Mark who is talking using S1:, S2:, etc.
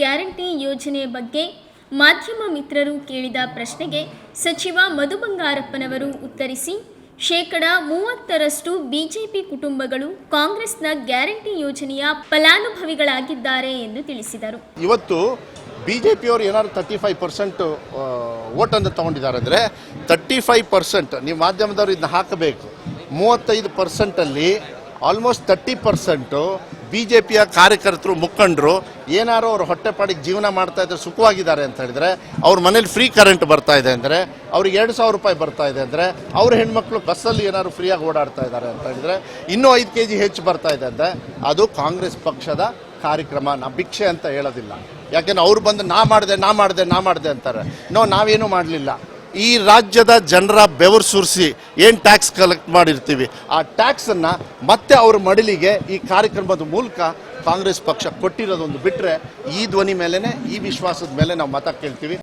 S1: Guarantee ಯೋಜನೆ ಬಗ್ಗೆ ಮಾಧ್ಯಮ ಮಿತ್ರರು ಕೇಳಿದ ಪ್ರಶ್ನೆಗೆ ಸಚಿವ ಮಧು ಬಂಗಾರಪ್ಪನವರು ಉತ್ತರಿಸಿ, ಶೇಕಡ ಮೂವತ್ತರಷ್ಟು ಬಿಜೆಪಿ ಕುಟುಂಬಗಳು ಕಾಂಗ್ರೆಸ್ನ ಗ್ಯಾರಂಟಿ ಯೋಜನೆಯ ಫಲಾನುಭವಿಗಳಾಗಿದ್ದಾರೆ ಎಂದು ತಿಳಿಸಿದರು.
S2: ಇವತ್ತು ಬಿಜೆಪಿಯವರು ಏನಾದ್ರು ತರ್ಟಿ ಫೈವ್ ಪರ್ಸೆಂಟ್ ಓಟನ್ನು ತಗೊಂಡಿದ್ದಾರೆ ಅಂದರೆ ತರ್ಟಿ ಫೈವ್ ಪರ್ಸೆಂಟ್ ನೀವು ಮಾಧ್ಯಮದವರು ಇದನ್ನ ಹಾಕಬೇಕು. ಮೂವತ್ತೈದು ಪರ್ಸೆಂಟಲ್ಲಿ almost thirty percent B J ಪಿಯ ಕಾರ್ಯಕರ್ತರು, ಮುಖಂಡರು, ಏನಾರು ಅವ್ರು ಹೊಟ್ಟೆಪಾಡಿಗೆ ಜೀವನ ಮಾಡ್ತಾ ಇದ್ರೆ ಸುಖವಾಗಿದ್ದಾರೆ ಅಂತ ಹೇಳಿದ್ರೆ, ಅವ್ರ ಮನೇಲಿ ಫ್ರೀ ಕರೆಂಟ್ ಬರ್ತಾ ಇದೆ ಅಂದರೆ, ಅವ್ರಿಗೆ ಎರಡು ಸಾವಿರ ರೂಪಾಯಿ ಬರ್ತಾ ಇದೆ ಅಂದರೆ, ಅವ್ರ ಹೆಣ್ಮಕ್ಳು ಬಸ್ಸಲ್ಲಿ ಏನಾದ್ರು ಫ್ರೀಯಾಗಿ ಓಡಾಡ್ತಾ ಇದ್ದಾರೆ ಅಂತ ಹೇಳಿದ್ರೆ, ಇನ್ನೂ ಐದು ಕೆ ಜಿ ಹೆಚ್ಚು ಬರ್ತಾ ಇದೆ ಅಂದರೆ, ಅದು ಕಾಂಗ್ರೆಸ್ ಪಕ್ಷದ ಕಾರ್ಯಕ್ರಮ, ನಾ ಭಿಕ್ಷೆ ಅಂತ ಹೇಳೋದಿಲ್ಲ. ಯಾಕೆಂದ್ರೆ ಅವ್ರು ಬಂದು ನಾ ಮಾಡಿದೆ ನಾ ಮಾಡಿದೆ ನಾ ಮಾಡಿದೆ ಅಂತಾರೆ. ನೋ, ನಾವೇನು ಮಾಡಲಿಲ್ಲ. ಈ ರಾಜ್ಯದ ಜನರ ಬೆವರು ಸುರಿಸಿ ಏನು ಟ್ಯಾಕ್ಸ್ ಕಲೆಕ್ಟ್ ಮಾಡಿರ್ತೀವಿ? ಆ ಟ್ಯಾಕ್ಸನ್ನು ಮತ್ತೆ ಅವ್ರ ಮಡಿಲಿಗೆ ಈ ಕಾರ್ಯಕ್ರಮದ ಮೂಲಕ ಕಾಂಗ್ರೆಸ್ ಪಕ್ಷ ಕೊಟ್ಟಿರೋದೊಂದು ಬಿಟ್ಟರೆ ಈ ಧ್ವನಿ ಮೇಲೇ ಈ ವಿಶ್ವಾಸದ ಮೇಲೆ ನಾವು ಮತ ಕೇಳ್ತೀವಿ.